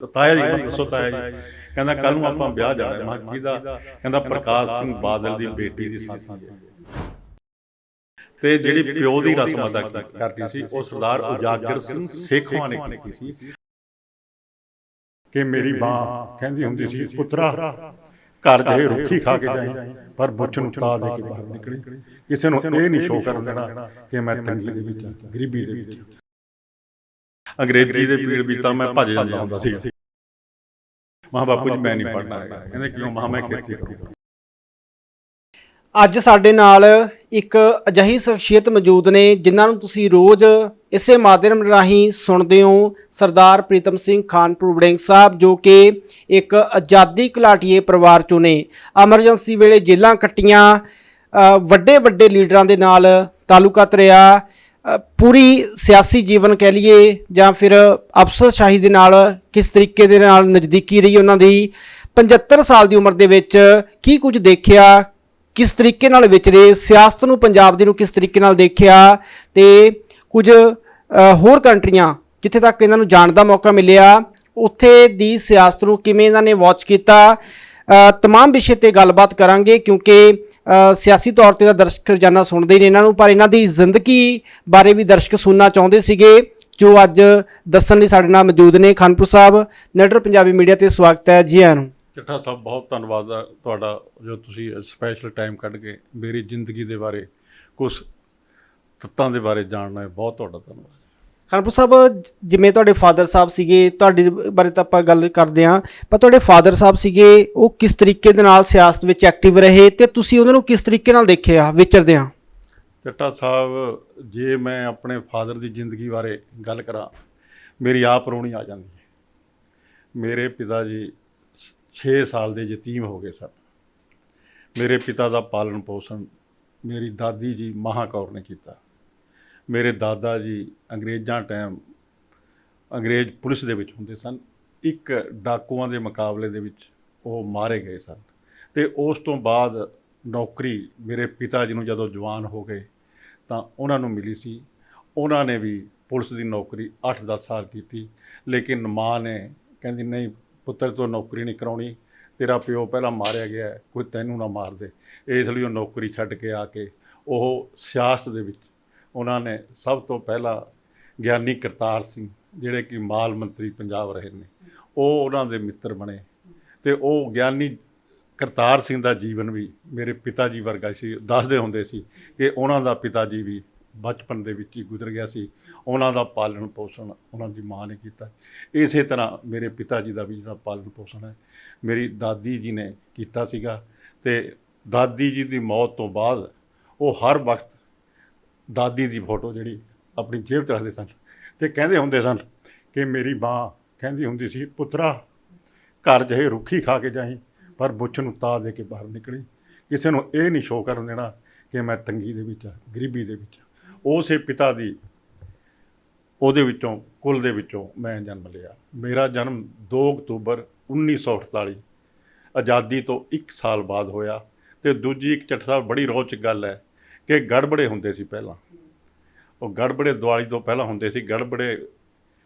ਤਾਇਆ ਜੀ ਮੈਨੂੰ ਦੱਸੋ ਤਾਇਆ ਜੀ। ਕਹਿੰਦਾ ਕੱਲ ਨੂੰ ਆਪਾਂ ਵਿਆਹ ਜਾਣਾ ਮੈਂ ਕਿਹਾ ਕਿਹਦਾ ਕਹਿੰਦਾ ਪ੍ਰਕਾਸ਼ ਸਿੰਘ ਬਾਦਲ ਦੀ ਬੇਟੀ ਦੀ ਸਾਥੀ ਹੈ ਤੇ ਜਿਹੜੀ ਪਿਓ ਦੀ ਰਸਮ ਅਦਾ ਕੀ- ਕਰਨੀ ਸੀ ਉਹ ਸਰਦਾਰ ਉਜਾਗਰ ਸਿੰਘ ਸੇਖਵਾਂ ਨੇ ਕੀਤੀ ਸੀ। ਕਿ ਮੇਰੀ ਮਾਂ ਕਹਿੰਦੀ ਹੁੰਦੀ ਸੀ ਪੁੱਤਰਾ ਘਰ ਦੇ ਰੁੱਖੀ ਖਾ ਕੇ ਜਾਈਂ ਪਰ ਬੁੱਛ ਨੂੰ ਤਾ ਦੇ ਕੇ ਬਾਹਰ ਨਿਕਲੀ। ਕਿਸੇ ਨੂੰ ਇਹ ਨਹੀਂ ਸ਼ੋਅ ਕਰਨ ਦੇਣਾ ਕਿ ਮੈਂ ਤੰਗੀ ਦੇ ਵਿੱਚ ਗਰੀਬੀ ਦੇ ਵਿੱਚ। ਅੰਗਰੇਜ਼ੀ ਦੇ ਪੀੜ ਵਿੱਚ ਤਾਂ ਮੈਂ ਭੱਜ ਜਾਂਦਾ ਹੁੰਦਾ ਸੀ। ਮਾਂ ਬਾਪੂ ਜੀ ਮੈਂ ਨਹੀਂ ਪੜਨਾ ਹੈਗਾ ਕਹਿੰਦੇ ਕਿਉਂ? ਮਾਂ ਮੈਂ ਖੇਤੀ ਕਰੂੰਗਾ। ਅੱਜ ਸਾਡੇ ਨਾਲ ਇੱਕ ਅਜਿਹੀ ਸ਼ਖਸੀਅਤ ਮੌਜੂਦ ਨੇ ਜਿਨ੍ਹਾਂ ਨੂੰ ਤੁਸੀਂ ਰੋਜ਼ ਇਸੇ ਮਾਧਿਅਮ ਰਾਹੀਂ ਸੁਣਦੇ ਹੋ ਸਰਦਾਰ ਪ੍ਰੀਤਮ ਸਿੰਘ ਖਾਨਪੁਰ ਵੜਿੰਗ ਸਾਹਿਬ ਜੋ ਕਿ ਇੱਕ ਆਜ਼ਾਦੀ ਘੁਲਾਟੀਏ ਪਰਿਵਾਰ ਚੋਂ ਨੇ। ਐਮਰਜੈਂਸੀ ਵੇਲੇ ਜੇਲ੍ਹਾਂ ਕੱਟੀਆਂ ਵੱਡੇ ਵੱਡੇ ਲੀਡਰਾਂ ਦੇ ਨਾਲ ਤਾਲੁਕਾਤ ਰਿਹਾ ਪੂਰੀ ਸਿਆਸੀ ਜੀਵਨ ਕਹਿ ਲਈਏ ਜਾਂ ਫਿਰ ਅਫਸਰਸ਼ਾਹੀ ਦੇ ਨਾਲ ਕਿਸ ਤਰੀਕੇ ਦੇ ਨਾਲ ਨਜ਼ਦੀਕੀ ਰਹੀ ਉਹਨਾਂ ਦੀ 75 ਸਾਲ ਦੀ ਉਮਰ ਦੇ ਵਿੱਚ ਕੀ ਕੁਝ ਦੇਖਿਆ, ਕਿਸ ਤਰੀਕੇ ਨਾਲ ਵਿਚਰੇ, ਸਿਆਸਤ ਨੂੰ, ਪੰਜਾਬ ਦੀ ਨੂੰ ਕਿਸ ਤਰੀਕੇ ਨਾਲ ਦੇਖਿਆ ਤੇ ਕੁਝ ਹੋਰ ਕੰਟਰੀਆਂ ਜਿੱਥੇ ਤੱਕ ਇਹਨਾਂ ਨੂੰ ਜਾਣ ਦਾ ਮੌਕਾ ਮਿਲਿਆ, ਉੱਥੇ ਦੀ ਸਿਆਸਤ ਨੂੰ ਕਿਵੇਂ ਇਹਨਾਂ ਨੇ ਵਾਚ ਕੀਤਾ ਤਮਾਮ ਵਿਸ਼ੇ ਤੇ ਗੱਲਬਾਤ ਕਰਾਂਗੇ ਕਿਉਂਕਿ ਸਿਆਸੀ ਤੌਰ ਤੇ ਤਾਂ ਦਰਸ਼ਕ ਰੋਜ਼ਾਨਾ ਸੁਣਦੇ ਹੀ ਨੇ ਇਹਨਾਂ ਨੂੰ, ਪਰ ਇਹਨਾਂ ਦੀ ਜ਼ਿੰਦਗੀ ਬਾਰੇ ਵੀ ਦਰਸ਼ਕ ਸੁਣਨਾ ਚਾਹੁੰਦੇ ਸੀਗੇ, ਜੋ ਅੱਜ ਦੱਸਣ ਲਈ ਸਾਡੇ ਨਾਲ ਮੌਜੂਦ ਨੇ ਖਾਨਪੁਰ ਸਾਹਿਬ, ਨੈਟਰ ਪੰਜਾਬੀ ਮੀਡੀਆ ਤੇ ਸਵਾਗਤ ਹੈ ਜੀ ਆਇਆਂ ਨੂੰ। ਚੱਠਾ ਸਾਹਿਬ, ਬਹੁਤ ਧੰਨਵਾਦ ਤੁਹਾਡਾ, ਜੋ ਤੁਸੀਂ ਸਪੈਸ਼ਲ ਟਾਈਮ ਕੱਢ ਕੇ ਮੇਰੀ ਜ਼ਿੰਦਗੀ ਦੇ ਬਾਰੇ ਕੁਝ ਤੱਤਾਂ ਦੇ ਬਾਰੇ ਜਾਣਨਾ ਹੈ, ਬਹੁਤ ਤੁਹਾਡਾ ਧੰਨਵਾਦ। ਖਾਨਪੁਰ ਸਾਹਿਬ, ਜਿਵੇਂ ਤੁਹਾਡੇ ਫਾਦਰ ਸਾਹਿਬ ਸੀਗੇ, ਤੁਹਾਡੇ ਬਾਰੇ ਤਾਂ ਆਪਾਂ ਗੱਲ ਕਰਦੇ ਹਾਂ, ਪਰ ਤੁਹਾਡੇ ਫਾਦਰ ਸਾਹਿਬ ਸੀਗੇ, ਉਹ ਕਿਸ ਤਰੀਕੇ ਦੇ ਨਾਲ ਸਿਆਸਤ ਵਿੱਚ ਐਕਟਿਵ ਰਹੇ ਤੇ ਤੁਸੀਂ ਉਹਨਾਂ ਨੂੰ ਕਿਸ ਤਰੀਕੇ ਨਾਲ ਦੇਖਿਆ, ਵਿਚਰਦੇ ਵਿਚਰਦਿਆਂ ਚੱਟਾ ਸਾਹਿਬ, ਜੇ ਮੈਂ ਆਪਣੇ ਫਾਦਰ ਦੀ ਜ਼ਿੰਦਗੀ ਬਾਰੇ ਗੱਲ ਕਰਾਂ, ਮੇਰੀ ਆਪ ਰੋਣੀ ਆ ਜਾਂਦੀ ਹੈ। ਮੇਰੇ ਪਿਤਾ ਜੀ 6 ਸਾਲ ਦੇ ਯਤੀਮ ਹੋ ਗਏ ਸਨ। ਮੇਰੇ ਪਿਤਾ ਦਾ ਪਾਲਣ ਪੋਸ਼ਣ ਮੇਰੀ ਦਾਦੀ ਜੀ ਮਹਾਕੌਰ ਨੇ ਕੀਤਾ। ਮੇਰੇ ਦਾਦਾ ਜੀ ਅੰਗਰੇਜ਼ਾਂ ਟਾਈਮ ਅੰਗਰੇਜ਼ ਪੁਲਿਸ ਦੇ ਵਿੱਚ ਹੁੰਦੇ ਸਨ। ਇੱਕ ਡਾਕੂਆਂ ਦੇ ਮੁਕਾਬਲੇ ਦੇ ਵਿੱਚ ਉਹ ਮਾਰੇ ਗਏ ਸਨ ਤੇ ਉਸ ਤੋਂ ਬਾਅਦ ਨੌਕਰੀ ਮੇਰੇ ਪਿਤਾ ਜੀ ਨੂੰ ਜਦੋਂ ਜਵਾਨ ਹੋ ਗਏ ਤਾਂ ਉਹਨਾਂ ਨੂੰ ਮਿਲੀ ਸੀ। ਉਹਨਾਂ ਨੇ ਵੀ ਪੁਲਿਸ ਦੀ ਨੌਕਰੀ 8-10 ਸਾਲ ਕੀਤੀ, ਲੇਕਿਨ ਮਾਂ ਨੇ ਕਹਿੰਦੀ, ਨਹੀਂ ਪੁੱਤਰ, ਤੋਂ ਨੌਕਰੀ ਨਹੀਂ ਕਰਾਉਣੀ। ਤੇਰਾ ਪਿਓ ਪਹਿਲਾਂ ਮਾਰਿਆ ਗਿਆ ਕੋਈ ਤੈਨੂੰ ਨਾ ਮਾਰ ਦੇ। ਇਸ ਲਈ ਉਹ ਨੌਕਰੀ ਛੱਡ ਕੇ ਆ ਕੇ ਉਹ ਸਿਆਸਤ ਦੇ ਵਿੱਚ ਉਹਨਾਂ ਨੇ ਸਭ ਤੋਂ ਪਹਿਲਾਂ ਗਿਆਨੀ ਕਰਤਾਰ ਸਿੰਘ, ਜਿਹੜੇ ਕਿ ਮਾਲ ਮੰਤਰੀ ਪੰਜਾਬ ਰਹੇ ਨੇ, ਉਹ ਉਹਨਾਂ ਦੇ ਮਿੱਤਰ ਬਣੇ। ਤੇ ਉਹ ਗਿਆਨੀ ਕਰਤਾਰ ਸਿੰਘ ਦਾ ਜੀਵਨ ਵੀ ਮੇਰੇ ਪਿਤਾ ਜੀ ਵਰਗਾ ਸੀ, ਦੱਸਦੇ ਹੁੰਦੇ ਸੀ ਕਿ ਉਹਨਾਂ ਦਾ ਪਿਤਾ ਜੀ ਵੀ ਬਚਪਨ ਦੇ ਵਿੱਚ ਹੀ ਗੁਜ਼ਰ ਗਿਆ ਸੀ। ਉਹਨਾਂ ਦਾ ਪਾਲਣ ਪੋਸ਼ਣ ਉਹਨਾਂ ਦੀ ਮਾਂ ਨੇ ਕੀਤਾ। ਇਸੇ ਤਰ੍ਹਾਂ ਮੇਰੇ ਪਿਤਾ ਜੀ ਦਾ ਵੀ ਜਿਹੜਾ ਪਾਲਣ ਪੋਸ਼ਣ ਹੈ, ਮੇਰੀ ਦਾਦੀ ਜੀ ਨੇ ਕੀਤਾ ਸੀਗਾ। ਤੇ ਦਾਦੀ ਜੀ ਦੀ ਮੌਤ ਤੋਂ ਬਾਅਦ ਉਹ ਹਰ ਵਕਤ ਦਾਦੀ ਦੀ ਫੋਟੋ ਜਿਹੜੀ ਆਪਣੀ ਜੇਬ 'ਚ ਰੱਖਦੇ ਸਨ ਤੇ ਕਹਿੰਦੇ ਹੁੰਦੇ ਸਨ ਕਿ ਮੇਰੀ ਮਾਂ ਕਹਿੰਦੀ ਹੁੰਦੀ ਸੀ, ਪੁੱਤਰਾ, ਘਰ ਜਿਹੇ ਰੁੱਖੀ ਖਾ ਕੇ ਜਾਈ, ਪਰ ਬੁੱਛ ਨੂੰ ਤਾ ਦੇ ਕੇ ਬਾਹਰ ਨਿਕਲੀ। ਕਿਸੇ ਨੂੰ ਇਹ ਨਹੀਂ ਸ਼ੋਅ ਕਰਨ ਦੇਣਾ ਕਿ ਮੈਂ ਤੰਗੀ ਦੇ ਵਿੱਚ ਹਾਂ ਗਰੀਬੀ ਦੇ ਵਿੱਚ ਉਸੇ ਪਿਤਾ ਦੀ, ਉਹਦੇ ਵਿੱਚੋਂ, ਕੁਲ ਦੇ ਵਿੱਚੋਂ ਮੈਂ ਜਨਮ ਲਿਆ। ਮੇਰਾ ਜਨਮ 2 ਅਕਤੂਬਰ 1948 ਆਜ਼ਾਦੀ ਤੋਂ 1 ਸਾਲ ਬਾਅਦ ਹੋਇਆ ਤੇ ਦੂਜੀ ਇੱਕ ਚੱਠ ਸਾਹਿਬ, ਬੜੀ ਰੋਚਕ ਗੱਲ ਹੈ। ਕਿ ਗੜਬੜੇ ਹੁੰਦੇ ਸੀ ਪਹਿਲਾਂ। ਉਹ ਗੜਬੜੇ ਦੀਵਾਲੀ ਤੋਂ ਪਹਿਲਾਂ ਹੁੰਦੇ ਸੀ, ਗੜਬੜੇ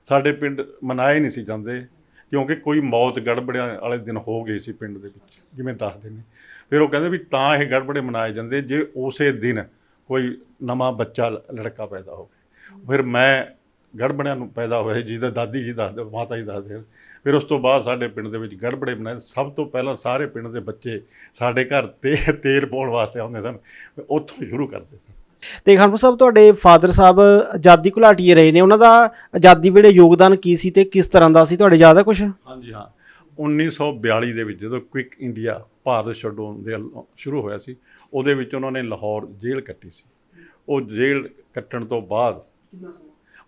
ਸਾਡੇ ਪਿੰਡ ਮਨਾਏ ਨਹੀਂ ਸੀ ਜਾਂਦੇ, ਕਿਉਂਕਿ ਕੋਈ ਮੌਤ ਗੜਬੜਿਆਂ ਵਾਲੇ ਦਿਨ ਹੋ ਗਈ ਸੀ ਪਿੰਡ ਦੇ ਵਿੱਚ, ਜਿਵੇਂ ਦੱਸਦੇ ਨੇ। ਫਿਰ ਉਹ ਕਹਿੰਦੇ ਵੀ ਤਾਂ ਇਹ ਗੜਬੜੇ ਮਨਾਏ ਜਾਂਦੇ, ਜੇ ਉਸੇ ਦਿਨ ਕੋਈ ਨਵਾਂ ਬੱਚਾ ਲੜਕਾ ਪੈਦਾ ਹੋਵੇ। ਫਿਰ ਮੈਂ ਗੜਬੜਿਆਂ ਨੂੰ ਪੈਦਾ ਹੋਏ ਜਿਹਦਾ ਦਾਦੀ ਜੀ ਦੱਸਦੇ, ਮਾਤਾ ਜੀ ਦੱਸਦੇ। ਫਿਰ ਉਸ ਤੋਂ ਬਾਅਦ ਸਾਡੇ ਪਿੰਡ ਦੇ ਵਿੱਚ ਗੜਬੜੇ ਬਣਾਏ। ਸਭ ਤੋਂ ਪਹਿਲਾਂ ਸਾਰੇ ਪਿੰਡ ਦੇ ਬੱਚੇ ਸਾਡੇ ਘਰ ਤੇ ਤੇਲ ਪਾਉਣ ਵਾਸਤੇ ਆਉਂਦੇ ਸਨ ਉੱਥੋਂ ਸ਼ੁਰੂ ਕਰਦੇ ਸਨ। ਤੇ ਖਾਨਪੁਰ ਸਾਹਿਬ ਤੁਹਾਡੇ ਫਾਦਰ ਸਾਹਿਬ ਆਜ਼ਾਦੀ ਘੁਲਾਟੀਏ ਰਹੇ ਨੇ। ਉਹਨਾਂ ਦਾ ਆਜ਼ਾਦੀ ਵੇਲੇ ਯੋਗਦਾਨ ਕੀ ਸੀ ਤੇ ਕਿਸ ਤਰ੍ਹਾਂ ਦਾ ਸੀ? ਤੁਹਾਡੇ ਯਾਦ ਹੈ ਕੁਝ ਹਾਂਜੀ ਹਾਂ। 1942 ਦੇ ਵਿੱਚ ਜਦੋਂ ਕੁਇਕ ਇੰਡੀਆ ਭਾਰਤ ਛੱਡੋ ਦੇ ਸ਼ੁਰੂ ਹੋਇਆ ਸੀ ਉਹਦੇ ਵਿੱਚ ਉਹਨਾਂ ਨੇ ਲਾਹੌਰ ਜੇਲ੍ਹ ਕੱਟੀ ਸੀ। ਉਹ ਜੇਲ੍ਹ ਕੱਟਣ ਤੋਂ ਬਾਅਦ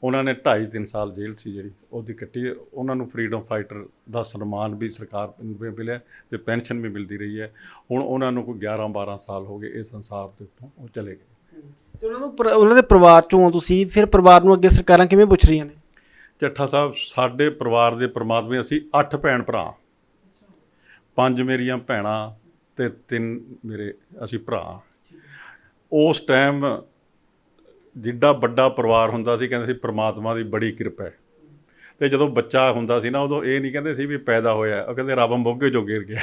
ਉਹਨਾਂ ਨੇ 2.5 3 ਸਾਲ ਜੇਲ੍ਹ ਸੀ ਜਿਹੜੀ ਉਹਦੀ ਕੱਟੀ ਉਹਨਾਂ ਨੂੰ ਫਰੀडम ਫਾਈਟਰ ਦਾ ਸਨਮਾਨ ਵੀ ਸਰਕਾਰ ਨੂੰ ਮਿਲਿਆ ਤੇ ਪੈਨਸ਼ਨ ਵੀ ਮਿਲਦੀ ਰਹੀ ਹੈ। ਹੁਣ ਉਹਨਾਂ ਨੂੰ ਕੋਈ 11 12 ਸਾਲ ਹੋ ਗਏ ਇਸ ਸੰਸਾਰ ਦੇ ਉੱਤੋਂ ਉਹ ਚਲੇ ਗਏ। ਤੇ ਉਹਨਾਂ ਨੂੰ ਉਹਨਾਂ ਦੇ ਪਰਿਵਾਰ ਚੋਂ ਤੁਸੀਂ ਫਿਰ ਪਰਿਵਾਰ ਨੂੰ ਅੱਗੇ ਸਰਕਾਰਾਂ ਕਿਵੇਂ ਪੁੱਛ ਰਹੀਆਂ ਨੇ? ਚੱਠਾ ਸਾਹਿਬ ਸਾਡੇ ਪਰਿਵਾਰ ਦੇ ਪ੍ਰਮਾਤਮੇ ਅਸੀਂ 8 ਭੈਣ ਭਰਾ। ਪੰਜ ਮੇਰੀਆਂ ਭੈਣਾਂ ਤੇ ਤਿੰਨ ਮੇਰੇ ਅਸੀਂ ਭਰਾ। ਉਸ ਟਾਈਮ ਜਿੱਡਾ ਵੱਡਾ ਪਰਿਵਾਰ ਹੁੰਦਾ ਸੀ ਕਹਿੰਦੇ ਸੀ ਪ੍ਰਮਾਤਮਾ ਦੀ ਬੜੀ ਕਿਰਪਾ ਹੈ। ਤੇ ਜਦੋਂ ਬੱਚਾ ਹੁੰਦਾ ਸੀ ਨਾ ਉਦੋਂ ਇਹ ਨਹੀਂ ਕਹਿੰਦੇ ਸੀ ਵੀ ਪੈਦਾ ਹੋਇਆ ਉਹ ਕਹਿੰਦੇ ਰੱਬ ਮੋਗੇ ਚੋਂ ਗਿਰ ਗਿਆ।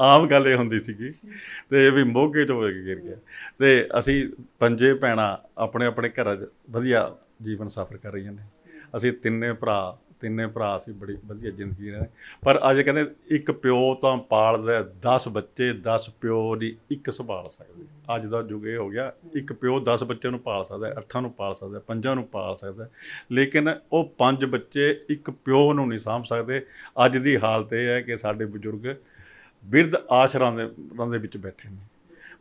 ਆਮ ਗੱਲ ਇਹ ਹੁੰਦੀ ਸੀਗੀ ਤੇ ਵੀ ਮੋਗੇ ਚੋਂ ਗਿਰ ਗਿਆ। ਤੇ ਅਸੀਂ ਪੰਜੇ ਭੈਣਾਂ ਆਪਣੇ ਆਪਣੇ ਘਰਾਂ 'ਚ ਵਧੀਆ ਜੀਵਨ ਸਫਰ ਕਰ ਰਹੀਆਂ ਨੇ। ਅਸੀਂ ਤਿੰਨੇ ਭਰਾ ਤਿੰਨੇ ਭਰਾ ਅਸੀਂ ਬੜੀ ਵਧੀਆ ਜ਼ਿੰਦਗੀ ਨੇ ਪਰ ਅੱਜ ਕਹਿੰਦੇ ਇੱਕ ਪਿਓ ਤਾਂ ਪਾਲਦਾ 10 ਬੱਚੇ 10 ਪਿਓ ਦੀ ਇੱਕ ਸੰਭਾਲ ਸਕਦੇ ਅੱਜ ਦਾ ਯੁੱਗ ਇਹ ਹੋ ਗਿਆ, ਇੱਕ ਪਿਓ 10 ਬੱਚਿਆਂ ਨੂੰ ਪਾਲ ਸਕਦਾ ਅੱਠਾਂ ਨੂੰ ਪਾਲ ਸਕਦਾ ਪੰਜਾਂ ਨੂੰ ਪਾਲ ਸਕਦਾ ਲੇਕਿਨ ਉਹ ਪੰਜ ਬੱਚੇ ਇੱਕ ਪਿਓ ਨੂੰ ਨਹੀਂ ਸਾਂਭ ਸਕਦੇ। ਅੱਜ ਦੀ ਹਾਲਤ ਇਹ ਹੈ ਕਿ ਸਾਡੇ ਬਜ਼ੁਰਗ ਬਿਰਧ ਆਸ਼ਰਾਂ ਦੇ ਦੇ ਵਿੱਚ ਬੈਠੇ ਨੇ।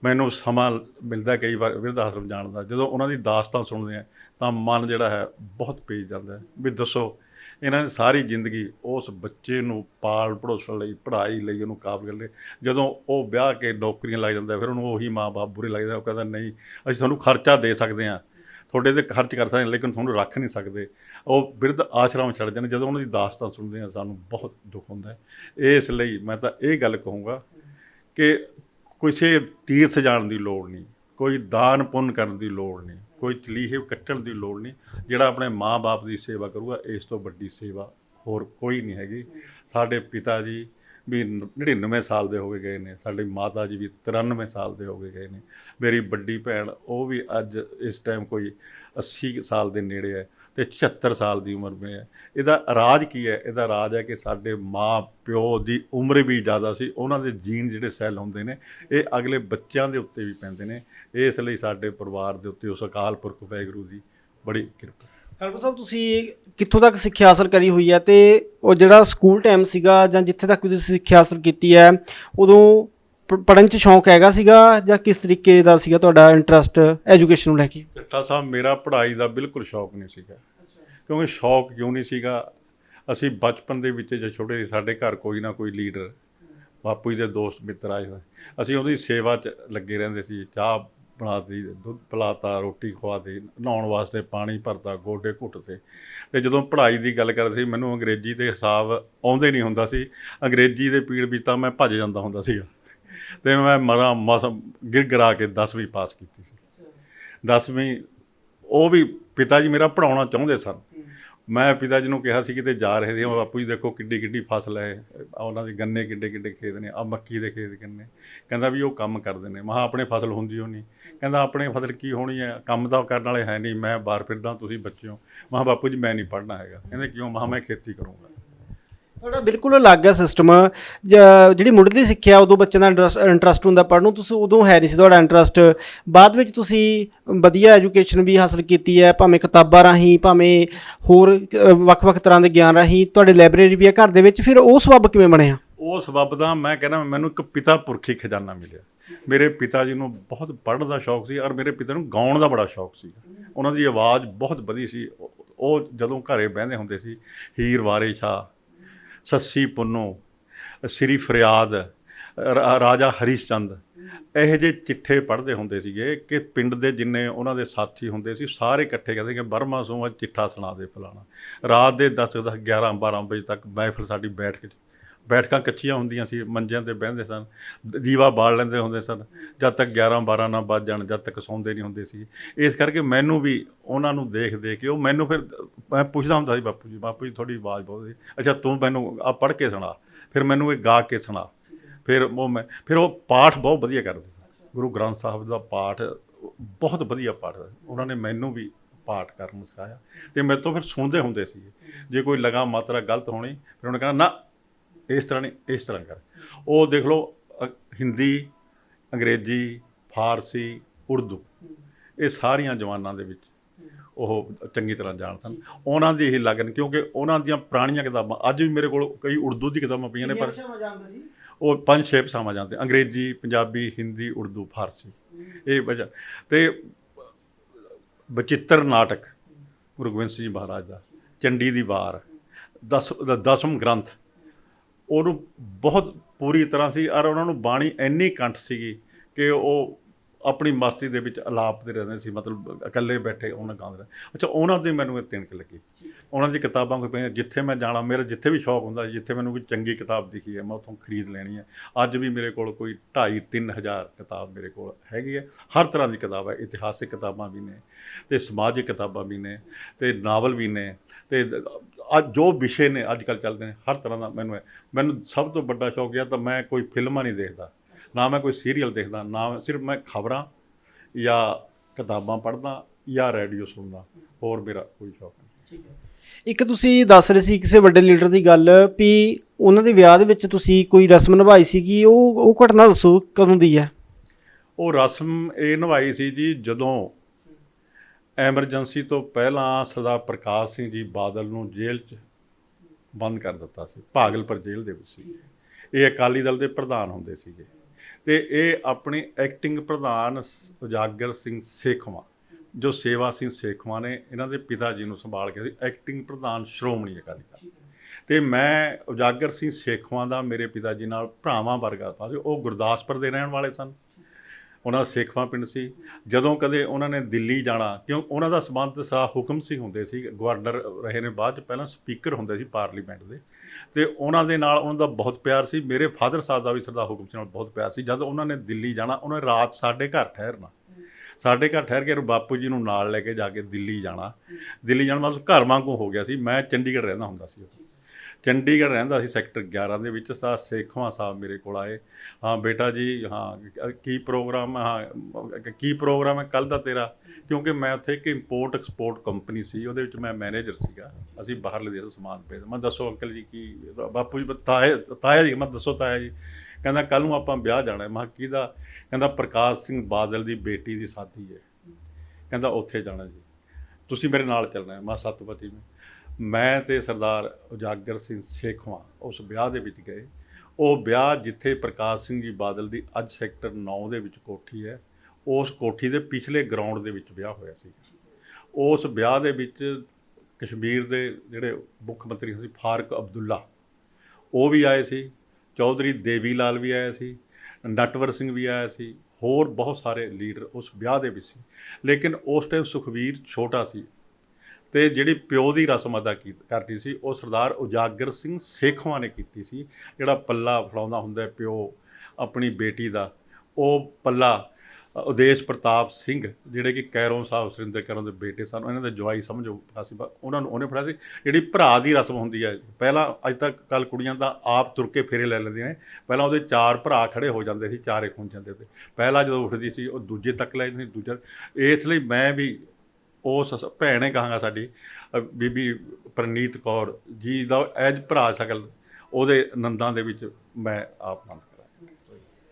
ਮੈਨੂੰ ਸਮਾਂ ਮਿਲਦਾ ਕਈ ਵਾਰ ਬਿਰਧ ਆਸ਼ਰਮ ਜਾਣ ਦਾ। ਜਦੋਂ ਉਹਨਾਂ ਦੀ ਦਾਸਤਾਨ ਸੁਣਦੇ ਆ ਤਾਂ ਮਨ ਜਿਹੜਾ ਹੈ ਬਹੁਤ ਪੇਜ ਜਾਂਦਾ ਵੀ ਦੱਸੋ ਇਹਨਾਂ ਨੇ ਸਾਰੀ ਜ਼ਿੰਦਗੀ ਉਸ ਬੱਚੇ ਨੂੰ ਪਾਲ ਪੜੋਸਣ ਲਈ, ਪੜ੍ਹਾਈ ਲਈ ਉਹਨੂੰ ਕਾਬਲ ਲਈ, ਜਦੋਂ ਉਹ ਵਿਆਹ ਕੇ ਨੌਕਰੀਆਂ ਲੱਗ ਜਾਂਦਾ, ਫਿਰ ਉਹਨੂੰ ਉਹੀ ਮਾਂ-ਬਾਪ ਬੁਰੇ ਲੱਗਦੇ ਉਹ ਕਹਿੰਦਾ, ਨਹੀਂ, ਅਸੀਂ ਤੁਹਾਨੂੰ ਖਰਚਾ ਦੇ ਸਕਦੇ ਹਾਂ। ਤੁਹਾਡੇ ਤੇ ਖਰਚ ਕਰ ਸਕਦੇ ਲੇਕਿਨ ਤੁਹਾਨੂੰ ਰੱਖ ਨਹੀਂ ਸਕਦੇ। ਉਹ ਬਿਰਧ ਆਸ਼ਰਮ ਛੱਡ ਜਾਂਦੇ ਜਦੋਂ ਉਹਨਾਂ ਦੀ ਦਾਸਤਾਨ ਸੁਣਦੇ ਆ ਸਾਨੂੰ ਬਹੁਤ ਦੁੱਖ ਹੁੰਦਾ ਹੈ। ਇਸ ਲਈ ਮੈਂ ਤਾਂ ਇਹ ਗੱਲ ਕਹੂੰਗਾ ਕਿ ਕਿਸੇ ਤੀਰਥ ਜਾਣ ਦੀ ਲੋੜ ਨਹੀਂ, ਕੋਈ ਦਾਨ ਪੁੰਨ ਕਰਨ ਦੀ ਲੋੜ ਨਹੀਂ। ਕੋਈ ਚਲੀਹੇ ਕੱਟਣ ਦੀ ਲੋੜ ਨਹੀਂ। ਜਿਹੜਾ ਆਪਣੇ ਮਾਂ-ਬਾਪ ਦੀ ਸੇਵਾ ਕਰੂਗਾ, ਇਸ ਤੋਂ ਵੱਡੀ ਸੇਵਾ ਹੋਰ ਕੋਈ ਨਹੀਂ ਹੈਗੀ। ਸਾਡੇ ਪਿਤਾ ਜੀ ਵੀ 99 ਸਾਲ ਦੇ ਹੋ ਕੇ ਗਏ ਨੇ। ਸਾਡੀ ਮਾਤਾ ਜੀ ਵੀ 93 ਸਾਲ ਦੇ ਹੋ ਕੇ ਗਏ ਨੇ। ਮੇਰੀ ਵੱਡੀ ਭੈਣ, ਉਹ ਵੀ ਅੱਜ ਇਸ ਟਾਈਮ ਕੋਈ 80 ਸਾਲ ਦੇ ਨੇੜੇ ਹੈ। ਤੇ 76 ਸਾਲ ਦੀ ਉਮਰ ਵਿੱਚ ਹੈ। ਇਹਦਾ ਰਾਜ ਕੀ ਹੈ? ਇਹਦਾ ਰਾਜ ਹੈ ਕਿ ਸਾਡੇ ਮਾਂ, ਪਿਓ ਦੀ ਉਮਰ ਵੀ ਜ਼ਿਆਦਾ ਸੀ। ਉਹਨਾਂ ਦੇ ਜੀਨ ਜਿਹੜੇ ਸੈੱਲ ਹੁੰਦੇ ਨੇ, ਇਹ ਅਗਲੇ ਬੱਚਿਆਂ ਦੇ ਉੱਤੇ ਵੀ ਪੈਂਦੇ ਨੇ। ਇਸ ਲਈ ਸਾਡੇ ਪਰਿਵਾਰ ਦੇ ਉੱਤੇ ਉਸ ਅਕਾਲ ਪੁਰਖ ਵਾਹਿਗੁਰੂ ਦੀ ਬੜੀ ਕਿਰਪਾ ਹੈਲਪਰ ਸਾਹਿਬ, ਤੁਸੀਂ ਕਿੱਥੋਂ ਤੱਕ ਸਿੱਖਿਆ ਹਾਸਲ ਕਰੀ ਹੋਈ ਹੈ? ਤੇ ਉਹ ਜਿਹੜਾ ਸਕੂਲ ਟਾਈਮ ਸੀਗਾ ਜਾਂ ਜਿੱਥੇ ਤੱਕ ਤੁਸੀਂ ਸਿੱਖਿਆ ਹਾਸਲ ਕੀਤੀ ਹੈ, ਉਦੋਂ ਪ- ਪੜ੍ਹਨ 'ਚ ਸ਼ੌਂਕ ਹੈਗਾ ਸੀਗਾ ਜਾਂ ਕਿਸ ਤਰੀਕੇ ਦਾ ਸੀਗਾ ਤੁਹਾਡਾ ਇੰਟਰਸਟ ਐਜੂਕੇਸ਼ਨ ਨੂੰ ਲੈ ਕੇ? ਚੱਟਾ ਸਾਹਿਬ, ਮੇਰਾ ਪੜ੍ਹਾਈ ਦਾ ਬਿਲਕੁਲ ਸ਼ੌਕ ਨਹੀਂ ਸੀਗਾ। ਕਿਉਂਕਿ ਸ਼ੌਕ ਕਿਉਂ ਨਹੀਂ ਸੀਗਾ? ਅਸੀਂ ਬਚਪਨ ਦੇ ਵਿੱਚ ਜੇ ਛੋਟੇ ਸਾਡੇ ਘਰ ਕੋਈ ਨਾ ਕੋਈ ਲੀਡਰ ਬਾਪੂ ਜੀ ਦੇ ਦੋਸਤ, ਮਿੱਤਰ ਆਏ ਅਸੀਂ ਉਹਦੀ ਸੇਵਾ 'ਚ ਲੱਗੇ ਰਹਿੰਦੇ ਸੀ, ਚਾਹ ਬਣਾਤੀ, ਦੁੱਧ ਪਿਲਾਤਾ, ਰੋਟੀ ਖਵਾਤੀ, ਨਹਾਉਣ ਵਾਸਤੇ ਪਾਣੀ ਭਰਤਾ, ਗੋਡੇ ਘੁੱਟਦੇ ਤੇ ਜਦੋਂ ਪੜ੍ਹਾਈ ਦੀ ਗੱਲ ਕਰਦੇ ਸੀ, ਮੈਨੂੰ ਅੰਗਰੇਜ਼ੀ 'ਤੇ ਹਿਸਾਬ ਆਉਂਦੇ ਨਹੀਂ ਹੁੰਦਾ ਸੀ। ਅੰਗਰੇਜ਼ੀ ਦੇ ਪੀੜ ਵਿੱਚ ਤਾਂ ਮੈਂ ਭੱਜ ਜਾਂਦਾ ਹੁੰਦਾ ਸੀਗਾ। ਤੇ ਮੈਂ ਮਰਾਂ ਮਸ ਗਿਰ ਗਿਰਾ ਕੇ 10ਵੀਂ ਪਾਸ ਕੀਤੀ ਸੀ। 10ਵੀਂ ਉਹ ਵੀ ਪਿਤਾ ਜੀ ਮੇਰਾ ਪੜਾਉਣਾ ਚਾਹੁੰਦੇ ਸਨ। ਮੈਂ ਪਿਤਾ ਜੀ ਨੂੰ ਕਿਹਾ ਸੀ ਕਿਤੇ ਜਾ ਰਹੇ ਸੀ, ਉਹ ਬਾਪੂ ਜੀ ਦੇਖੋ ਕਿੱਡੀ ਕਿੱਡੀ ਫਸਲ ਹੈ, ਉਹਨਾਂ ਦੇ ਗੰਨੇ ਕਿੱਡੇ ਕਿੱਡੇ ਖੇਤ ਨੇ ਆ ਮੱਕੀ ਦੇ ਖੇਤ ਕਿੰਨੇ। ਕਹਿੰਦਾ ਵੀ ਉਹ ਕੰਮ ਕਰਦੇ ਨੇ। ਮਹਾ ਆਪਣੇ ਫਸਲ ਹੁੰਦੀ ਹੋ ਨਹੀਂ ਕਹਿੰਦਾ ਆਪਣੇ ਫਸਲ ਕੀ ਹੋਣੀ ਹੈ? ਕੰਮ ਤਾਂ ਕਰਨ ਵਾਲੇ ਹੈ ਨਹੀਂ। ਮੈਂ ਬਾਹਰ ਫਿਰਦਾ, ਤੁਸੀਂ ਬੱਚੇ ਹੋ। ਮਹਾ ਬਾਪੂ ਜੀ ਮੈਂ ਨਹੀਂ ਪੜ੍ਹਨਾ ਹੈਗਾ। ਕਹਿੰਦੇ ਕਿਉਂ? ਮਹਾ ਮੈਂ ਖੇਤੀ ਕਰੂੰਗਾ। ਤੁਹਾਡਾ ਬਿਲਕੁਲ ਅਲੱਗ ਹੈ ਸਿਸਟਮ ਜਿਹੜੀ ਮੁੱਢਲੀ ਸਿੱਖਿਆ, ਉਦੋਂ ਬੱਚਿਆਂ ਦਾ ਇੰਟਰਸਟ ਹੁੰਦਾ ਪੜ੍ਹਨ ਨੂੰ, ਤੁਸੀਂ ਉਦੋਂ ਹੈ ਨਹੀਂ ਸੀ ਤੁਹਾਡਾ ਇੰਟਰਸਟ ਬਾਅਦ ਵਿੱਚ ਤੁਸੀਂ ਵਧੀਆ ਐਜੂਕੇਸ਼ਨ ਵੀ ਹਾਸਲ ਕੀਤੀ ਹੈ, ਭਾਵੇਂ ਕਿਤਾਬਾਂ ਰਾਹੀਂ, ਭਾਵੇਂ ਹੋਰ ਵੱਖ-ਵੱਖ ਤਰ੍ਹਾਂ ਦੇ ਗਿਆਨ ਰਾਹੀਂ, ਤੁਹਾਡੇ ਲਾਇਬ੍ਰੇਰੀ ਵੀ ਹੈ ਘਰ ਦੇ ਵਿੱਚ। ਫਿਰ ਉਹ ਸਬੱਬ ਕਿਵੇਂ ਬਣਿਆ ਉਹ ਸਬੱਬ ਦਾ ਮੈਂ ਕਹਿੰਦਾ, ਮੈਨੂੰ ਇੱਕ ਪਿਤਾ ਪੁਰਖੀ ਖਜ਼ਾਨਾ ਮਿਲਿਆ। ਮੇਰੇ ਪਿਤਾ ਜੀ ਨੂੰ ਬਹੁਤ ਪੜ੍ਹਨ ਦਾ ਸ਼ੌਕ ਸੀ ਔਰ ਮੇਰੇ ਪਿਤਾ ਨੂੰ ਗਾਉਣ ਦਾ ਬੜਾ ਸ਼ੌਕ ਸੀ। ਉਹਨਾਂ ਦੀ ਆਵਾਜ਼ ਬਹੁਤ ਵਧੀਆ ਸੀ। ਉਹ- ਜਦੋਂ ਘਰੇ ਬਹਿੰਦੇ ਹੁੰਦੇ ਸੀ, ਹੀਰ ਵਾਰੇ ਸ਼ਾਹ ਸੱਸੀ ਪੁੰਨੋ, ਸ੍ਰੀ ਫਰਿਆਦ, ਰਾ- ਰਾਜਾ ਹਰੀਸ਼ਚੰਦ। ਇਹੋ ਜਿਹੇ ਚਿੱਠੇ ਪੜ੍ਹਦੇ ਹੁੰਦੇ ਸੀਗੇ ਕਿ ਪਿੰਡ ਦੇ ਜਿੰਨੇ ਉਹਨਾਂ ਦੇ ਸਾਥੀ ਹੁੰਦੇ ਸੀ, ਸਾਰੇ ਇਕੱਠੇ ਕਹਿੰਦੇ ਕਿ ਬਰਮਾ ਸੋਹ ਅੱਜ ਚਿੱਠਾ ਸੁਣਾ ਦੇ ਫਲਾਣਾ। ਰਾਤ ਦੇ 10 10 11 12 ਵਜੇ ਤੱਕ ਮਹਿਫਿਲ ਸਾਡੀ ਬੈਠ ਕੇ ਬੈਠਕਾਂ ਕੱਚੀਆਂ ਹੁੰਦੀਆਂ ਸੀ, ਮੰਜਿਆਂ ਤੇ ਬਹਿੰਦੇ ਸਨ, ਦੀਵਾ ਬਾਲ ਲੈਂਦੇ ਹੁੰਦੇ ਸਨ, ਜਦ ਤੱਕ 11 12 ਨਾ ਵੱਜ ਜਾਣ, ਜਦ ਤੱਕ ਸੌਂਦੇ ਨਹੀਂ ਹੁੰਦੇ ਸੀ। ਇਸ ਕਰਕੇ ਮੈਨੂੰ ਵੀ ਉਹਨਾਂ ਨੂੰ ਦੇਖ ਦੇਖ ਕੇ ਉਹ ਮੈਨੂੰ ਫਿਰ, ਮੈਂ ਪੁੱਛਦਾ ਹੁੰਦਾ ਸੀ, ਬਾਪੂ ਜੀ ਬਾਪੂ ਜੀ, ਤੁਹਾਡੀ ਆਵਾਜ਼ ਬਹੁਤ ਅੱਛਾ, ਤੂੰ ਮੈਨੂੰ ਆ ਪੜ੍ਹ ਕੇ ਸੁਣਾ, ਫਿਰ ਮੈਨੂੰ ਇਹ ਗਾ ਕੇ ਸੁਣਾ। ਫਿਰ ਉਹ ਮੈਂ, ਫਿਰ ਉਹ ਪਾਠ ਬਹੁਤ ਵਧੀਆ ਕਰਦੇ ਸਨ। ਗੁਰੂ ਗ੍ਰੰਥ ਸਾਹਿਬ ਦਾ ਪਾਠ ਬਹੁਤ ਵਧੀਆ ਪਾਠ ਉਹਨਾਂ ਨੇ ਮੈਨੂੰ ਵੀ ਪਾਠ ਕਰਨ ਸਿਖਾਇਆ। ਤੇ ਮੇਰੇ ਤੋਂ ਫਿਰ ਸੁਣਦੇ ਹੁੰਦੇ ਸੀ। ਜੇ ਕੋਈ ਲਗਾ ਮਾਤਰਾ ਗਲਤ ਹੋਣੀ, ਫਿਰ ਉਹਨੇ ਕਹਿਣਾ, ਨਾ ਇਸ ਤਰ੍ਹਾਂ ਨਹੀਂ ਇਸ ਤਰ੍ਹਾਂ ਕਰ। ਉਹ ਦੇਖ ਲਓ ਅ- ਹਿੰਦੀ ਅੰਗਰੇਜ਼ੀ ਫਾਰਸੀ ਉਰਦੂ ਇਹ ਸਾਰੀਆਂ ਜਵਾਨਾਂ ਦੇ ਵਿੱਚ ਉਹ ਚੰਗੀ ਤਰ੍ਹਾਂ ਜਾਣ ਸਨ। ਉਹਨਾਂ ਦੀ ਇਹ ਲੱਗਨ ਕਿਉਂਕਿ ਉਹਨਾਂ ਦੀਆਂ ਪੁਰਾਣੀਆਂ ਕਿਤਾਬਾਂ ਅੱਜ ਵੀ ਮੇਰੇ ਕੋਲ ਕਈ ਉਰਦੂ ਦੀ ਕਿਤਾਬਾਂ ਪਈਆਂ ਨੇ ਪਰ ਉਹ ਪੰਜ ਛੇ ਭਾਸ਼ਾਵਾਂ ਜਾਣਦੇ ਅੰਗਰੇਜ਼ੀ ਪੰਜਾਬੀ ਹਿੰਦੀ ਉਰਦੂ ਫਾਰਸੀ। ਇਹ ਵਜ੍ਹਾ। ਤੇ ਬਚਿੱਤਰ ਨਾਟਕ ਗੁਰੂ ਗੋਬਿੰਦ ਸਿੰਘ ਜੀ ਮਹਾਰਾਜ ਦਾ ਚੰਡੀ ਦੀ ਵਾਰ ਦਸ ਦਾ ਦਸਮ ਗ੍ਰੰਥ ਉਹਨੂੰ ਬਹੁਤ ਪੂਰੀ ਤਰ੍ਹਾਂ ਸੀ ਔਰ ਉਹਨਾਂ ਨੂੰ ਬਾਣੀ ਇੰਨੀ ਕੰਠ ਸੀਗੀ ਕਿ ਉਹ ਆਪਣੀ ਮਸਤੀ ਦੇ ਵਿੱਚ ਅਲਾਪਦੇ ਰਹਿੰਦੇ ਸੀ, ਮਤਲਬ ਇਕੱਲੇ ਬੈਠੇ ਉਹਨਾਂ ਗਾਉਂਦੇ ਰਹੇ ਅੱਛਾ, ਉਹਨਾਂ ਦੀ ਮੈਨੂੰ ਇਹ ਤਿਣਕ ਲੱਗੀ। ਉਹਨਾਂ ਦੀ ਕਿਤਾਬਾਂ ਕੋਈ ਪਈਆਂ, ਜਿੱਥੇ ਮੈਂ ਜਾਣਾ, ਮੇਰਾ ਜਿੱਥੇ ਵੀ ਸ਼ੌਕ ਹੁੰਦਾ, ਜਿੱਥੇ ਮੈਨੂੰ ਕੋਈ ਚੰਗੀ ਕਿਤਾਬ ਦਿਖੀ ਹੈ, ਮੈਂ ਉੱਥੋਂ ਖਰੀਦ ਲੈਣੀ ਹੈ। ਅੱਜ ਵੀ ਮੇਰੇ ਕੋਲ ਕੋਈ 2.5 3000 ਕਿਤਾਬ ਮੇਰੇ ਕੋਲ ਹੈਗੀ ਹੈ। ਹਰ ਤਰ੍ਹਾਂ ਦੀ ਕਿਤਾਬ ਹੈ, ਇਤਿਹਾਸਿਕ ਕਿਤਾਬਾਂ ਵੀ ਨੇ, ਤੇ ਸਮਾਜਿਕ ਕਿਤਾਬਾਂ ਵੀ ਨੇ, ਤੇ ਨਾਵਲ ਵੀ ਨੇ, ਤੇ ਅੱਜ ਜੋ ਵਿਸ਼ੇ ਨੇ ਅੱਜ ਕੱਲ੍ਹ ਚੱਲਦੇ ਨੇ, ਹਰ ਤਰ੍ਹਾਂ ਦਾ ਮੈਨੂੰ ਹੈ। ਮੈਨੂੰ ਸਭ ਤੋਂ ਵੱਡਾ ਸ਼ੌਕ ਇਹ ਹੈ ਤਾਂ ਮੈਂ ਕੋਈ ਫਿਲਮਾਂ ਨਹੀਂ ਦੇਖਦਾ। ਨਾ ਮੈਂ ਕੋਈ ਸੀਰੀਅਲ ਦੇਖਦਾ ਨਾ ਸਿਰਫ ਮੈਂ ਖਬਰਾਂ ਜਾਂ ਕਿਤਾਬਾਂ ਪੜ੍ਹਦਾ ਜਾਂ ਰੇਡੀਓ ਸੁਣਦਾ ਹੋਰ ਮੇਰਾ ਕੋਈ ਸ਼ੌਕ ਨਹੀਂ। ਇੱਕ ਤੁਸੀਂ ਦੱਸ ਰਹੇ ਸੀ ਕਿਸੇ ਵੱਡੇ ਲੀਡਰ ਦੀ ਗੱਲ ਵੀ ਉਹਨਾਂ ਦੇ ਵਿਆਹ ਦੇ ਵਿੱਚ ਤੁਸੀਂ ਕੋਈ ਰਸਮ ਨਿਭਾਈ ਸੀਗੀ ਉਹ ਉਹ ਘਟਨਾ ਦੱਸੋ ਕਦੋਂ ਦੀ ਹੈ? ਉਹ ਰਸਮ ਇਹ ਨਿਭਾਈ ਸੀ ਜੀ ਜਦੋਂ ਐਮਰਜੈਂਸੀ ਤੋਂ ਪਹਿਲਾਂ ਸਰਦਾਰ ਪ੍ਰਕਾਸ਼ ਸਿੰਘ ਜੀ ਬਾਦਲ ਨੂੰ ਜੇਲ੍ਹ 'ਚ ਬੰਦ ਕਰ ਦਿੱਤਾ ਸੀ ਭਾਗਲਪੁਰ ਜੇਲ੍ਹ ਦੇ ਵਿੱਚ ਸੀ। ਇਹ ਅਕਾਲੀ ਦਲ ਦੇ ਪ੍ਰਧਾਨ ਹੁੰਦੇ ਸੀਗੇ। ਤੇ ਇਹ ਆਪਣੀ ਐਕਟਿੰਗ ਪ੍ਰਧਾਨ ਉਜਾਗਰ ਸਿੰਘ ਸੇਖਵਾਂ ਜੋ ਸੇਵਾ ਸਿੰਘ ਸੇਖਵਾਂ ਨੇ ਇਹਨਾਂ ਦੇ ਪਿਤਾ ਜੀ ਨੂੰ ਸੰਭਾਲ ਕੇ ਐਕਟਿੰਗ ਪ੍ਰਧਾਨ ਸ਼੍ਰੋਮਣੀ ਅਕਾਲੀ ਦਲ। ਤੇ ਮੈਂ ਉਜਾਗਰ ਸਿੰਘ ਸੇਖਵਾਂ ਦਾ ਮੇਰੇ ਪਿਤਾ ਜੀ ਨਾਲ ਭਰਾਵਾਂ ਵਰਗਾ ਸੀ। ਉਹ ਗੁਰਦਾਸਪੁਰ ਦੇ ਰਹਿਣ ਵਾਲੇ ਸਨ। ਉਹਨਾਂ ਦਾ ਸੇਖਵਾਂ ਪਿੰਡ ਸੀ। ਜਦੋਂ ਕਦੇ ਉਹਨਾਂ ਨੇ ਦਿੱਲੀ ਜਾਣਾ, ਕਿਉਂ ਉਹਨਾਂ ਦਾ ਸਬੰਧ ਸਾ ਹੁਕਮ ਸੀ ਹੁੰਦੇ ਸੀ। ਗਵਰਨਰ ਰਹੇ ਨੇ ਬਾਅਦ ਚ, ਪਹਿਲਾਂ ਸਪੀਕਰ ਹੁੰਦੇ ਸੀ ਪਾਰਲੀਮੈਂਟ ਦੇ। ਤੇ ਉਹਨਾਂ ਦੇ ਨਾਲ ਉਹਨਾਂ ਦਾ ਬਹੁਤ ਪਿਆਰ ਸੀ। ਮੇਰੇ ਫਾਦਰ ਸਾਹਿਬ ਦਾ ਵੀ ਸਰਦਾਰ ਹੁਕਮ ਸਿੰਘ ਨਾਲ ਬਹੁਤ ਪਿਆਰ ਸੀ। ਜਦ ਉਹਨਾਂ ਨੇ ਦਿੱਲੀ ਜਾਣਾ, ਉਹਨਾਂ ਨੇ ਰਾਤ ਸਾਡੇ ਘਰ ਠਹਿਰਨਾ। ਸਾਡੇ ਘਰ ਠਹਿਰ ਕੇ ਬਾਪੂ ਜੀ ਨੂੰ ਨਾਲ ਲੈ ਕੇ ਜਾ ਕੇ ਦਿੱਲੀ ਜਾਣਾ। ਦਿੱਲੀ ਜਾਣ ਮਤਲਬ ਘਰ ਵਾਂਗੂ ਹੋ ਗਿਆ ਸੀ। ਮੈਂ ਚੰਡੀਗੜ੍ਹ ਰਹਿੰਦਾ ਹੁੰਦਾ ਸੀ ਉਦੋਂ। ਚੰਡੀਗੜ੍ਹ ਰਹਿੰਦਾ ਸੀ ਸੈਕਟਰ 11 ਦੇ ਵਿੱਚ, ਸਾ ਸੇਖਵਾਂ ਸਾਹਿਬ ਮੇਰੇ ਕੋਲ ਆਏ। ਹਾਂ ਬੇਟਾ ਜੀ, ਹਾਂ ਕੀ ਪ੍ਰੋਗਰਾਮ ਹਾਂ ਕੀ ਪ੍ਰੋਗਰਾਮ ਹੈ ਕੱਲ ਦਾ ਤੇਰਾ? ਕਿਉਂਕਿ ਮੈਂ ਉੱਥੇ ਇੱਕ ਇੰਪੋਰਟ ਐਕਸਪੋਰਟ ਕੰਪਨੀ ਸੀ, ਉਹਦੇ ਵਿੱਚ ਮੈਂ ਮੈਨੇਜਰ ਸੀਗਾ। ਅਸੀਂ ਬਾਹਰਲੇ ਦੇਸ਼ ਸਮਾਨ ਭੇਜਦੇ ਮੈਂ ਦੱਸੋ ਅੰਕਲ ਜੀ ਕੀ, ਬਾਪੂ ਜੀ ਤਾਏ ਤਾਇਆ ਜੀ, ਮੈਂ ਦੱਸੋ ਤਾਇਆ ਜੀ। ਕਹਿੰਦਾ ਕੱਲ ਨੂੰ ਆਪਾਂ ਵਿਆਹ ਜਾਣਾ ਮੈਂ ਕਿਹਾ ਕਿਹਦਾ? ਕਹਿੰਦਾ ਪ੍ਰਕਾਸ਼ ਸਿੰਘ ਬਾਦਲ ਦੀ ਬੇਟੀ ਦੀ ਸ਼ਾਦੀ ਹੈ। ਕਹਿੰਦਾ ਉੱਥੇ ਜਾਣਾ ਜੀ। ਤੁਸੀਂ ਮੇਰੇ ਨਾਲ ਚੱਲਣਾ ਹੈ। ਮੈਂ ਸਤਪਤੀ ਮੈਂ ਮੈਂ ਤੇ ਸਰਦਾਰ ਉਜਾਗਰ ਸਿੰਘ ਸੇਖਵਾਂ ਉਸ ਵਿਆਹ ਦੇ ਵਿੱਚ ਗਏ। ਉਹ ਵਿਆਹ ਜਿੱਥੇ ਪ੍ਰਕਾਸ਼ ਸਿੰਘ ਜੀ ਬਾਦਲ ਦੀ ਅੱਜ ਸੈਕਟਰ 9 ਦੇ ਵਿੱਚ ਕੋਠੀ ਹੈ, ਉਸ ਕੋਠੀ ਦੇ ਪਿਛਲੇ ਗਰਾਊਂਡ ਦੇ ਵਿੱਚ ਵਿਆਹ ਹੋਇਆ ਸੀ। ਉਸ ਵਿਆਹ ਦੇ ਵਿੱਚ ਕਸ਼ਮੀਰ ਦੇ ਜਿਹੜੇ ਮੁੱਖ ਮੰਤਰੀ ਸੀ ਫਾਰਕ ਅਬਦੁੱਲਾ, ਉਹ ਵੀ ਆਏ ਸੀ। ਚੌਧਰੀ ਦੇਵੀ ਲਾਲ ਵੀ ਆਇਆ ਸੀ, ਨਟਵਰ ਸਿੰਘ ਵੀ ਆਇਆ ਸੀ, ਹੋਰ ਬਹੁਤ ਸਾਰੇ ਲੀਡਰ ਉਸ ਵਿਆਹ ਦੇ ਵਿੱਚ ਸੀ। ਲੇਕਿਨ ਉਸ ਟਾਈਮ ਸੁਖਵੀਰ ਛੋਟਾ ਸੀ ਤੇ ਜਿਹੜੀ ਪਿਓ ਦੀ ਰਸਮ ਅਦਾ ਕੀ, ਕਰਨੀ ਸੀ, ਉਹ ਸਰਦਾਰ ਉਜਾਗਰ ਸਿੰਘ ਸੇਖਵਾਂ ਨੇ ਕੀਤੀ ਸੀ। ਜਿਹੜਾ ਪੱਲਾ ਫੜਾਉਂਦਾ ਹੁੰਦਾ ਪਿਓ ਆਪਣੀ ਬੇਟੀ ਦਾ, ਉਹ ਪੱਲਾ ਉਦੇਸ਼ ਪ੍ਰਤਾਪ ਸਿੰਘ, ਜਿਹੜੇ ਕਿ ਕੈਰੋਂ ਸਾਹਿਬ ਸੁਰਿੰਦਰ ਕੈਰੋਂ ਦੇ ਬੇਟੇ ਸਨ ਇਹਨਾਂ ਦਾ ਜਵਾਈ ਸਮਝੋ ਸੀ ਬ- ਉਹਨਾਂ ਨੂੰ ਉਹਨੇ ਫੜਿਆ ਸੀ। ਜਿਹੜੀ ਭਰਾ ਦੀ ਰਸਮ ਹੁੰਦੀ ਹੈ, ਪਹਿਲਾਂ ਅੱਜ ਤੱਕ ਕੱਲ ਕੁੜੀਆਂ ਦਾ ਆਪ ਤੁਰ ਕੇ ਫੇਰੇ ਲੈ ਲੈਂਦੀਆਂ ਨੇ, ਪਹਿਲਾਂ ਉਹਦੇ ਚਾਰ ਭਰਾ ਖੜੇ ਹੋ ਜਾਂਦੇ ਸੀ, ਚਾਰੇ ਖੁੰਝ ਜਾਂਦੇ ਤੇ। ਪਹਿਲਾਂ ਜਦੋਂ ਉੱਠਦੀ ਸੀ, ਉਹ ਦੂਜੇ ਤੱਕ ਲੈ ਜਾਂਦੀ ਸੀ, ਦੂਜਾ, ਇਸ ਲਈ ਮੈਂ ਵੀ ਉਸ ਸ- ਭੈਣ ਕਹਾਂਗਾ ਸਾਡੀ ਬੀਬੀ ਪ੍ਰਨੀਤ ਕੌਰ ਜੀ ਦਾ ਐਜ ਭਰਾ ਸਕਲ ਉਹਦੇ ਨੰਦਾਂ ਦੇ ਵਿੱਚ ਮੈਂ ਆਪ ਕਰਾਂ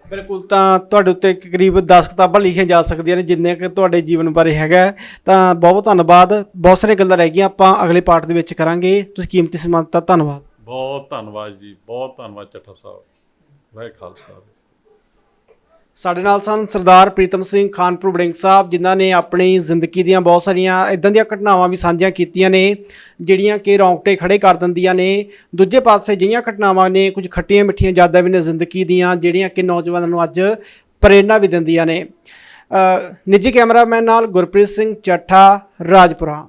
ਬਿਲਕੁਲ ਤਾਂ ਤੁਹਾਡੇ ਉੱਤੇ ਕਰੀਬ 10 ਕਿਤਾਬਾਂ ਲਿਖੀਆਂ ਜਾ ਸਕਦੀਆਂ ਨੇ ਜਿੰਨੇ ਕਿ ਤੁਹਾਡੇ ਜੀਵਨ ਬਾਰੇ ਹੈਗਾ। ਤਾਂ ਬਹੁਤ ਬਹੁਤ ਧੰਨਵਾਦ ਬਹੁਤ ਸਾਰੀਆਂ ਗੱਲਾਂ ਰਹਿ ਗਈਆਂ ਆਪਾਂ ਅਗਲੇ ਪਾਰਟ ਦੇ ਵਿੱਚ ਕਰਾਂਗੇ। ਤੁਸੀਂ ਕੀਮਤੀ ਸਮਾਂ ਦਿੱਤਾ ਧੰਨਵਾਦ। ਬਹੁਤ ਧੰਨਵਾਦ ਜੀ ਬਹੁਤ ਧੰਨਵਾਦ ਚੱਠਾ ਸਾਹਿਬ ਵਾਹਿ ਖਾਲਸਾ। ਸਾਡੇ ਨਾਲ ਸਨ ਸਰਦਾਰ ਪ੍ਰੀਤਮ ਸਿੰਘ ਖਾਨਪੁਰ ਬੜਿੰਗ ਸਾਹਿਬ, ਜਿਨ੍ਹਾਂ ਨੇ ਆਪਣੀ ਜ਼ਿੰਦਗੀ ਦੀਆਂ ਬਹੁਤ ਸਾਰੀਆਂ ਇਦਾਂ ਦੀਆਂ ਘਟਨਾਵਾਂ ਵੀ ਸਾਂਝੀਆਂ ਕੀਤੀਆਂ ਨੇ, ਜਿਹੜੀਆਂ ਕਿ ਰੌਂਗਟੇ ਖੜੇ ਕਰ ਦਿੰਦੀਆਂ ਨੇ। ਦੂਜੇ ਪਾਸੇ ਜਿਹੀਆਂ ਘਟਨਾਵਾਂ ਨੇ, ਕੁਝ ਖੱਟੀਆਂ ਮਿੱਠੀਆਂ ਯਾਦਾਂ ਵੀ ਨੇ ਜ਼ਿੰਦਗੀ ਦੀਆਂ, ਜਿਹੜੀਆਂ ਕਿ ਨੌਜਵਾਨਾਂ ਨੂੰ ਅੱਜ ਪ੍ਰੇਰਣਾ ਵੀ ਦਿੰਦੀਆਂ ਨੇ। ਨਿੱਜੀ ਕੈਮਰਾਮੈਨ ਨਾਲ ਗੁਰਪ੍ਰੀਤ ਸਿੰਘ ਚੱਠਾ, ਰਾਜਪੁਰਾ।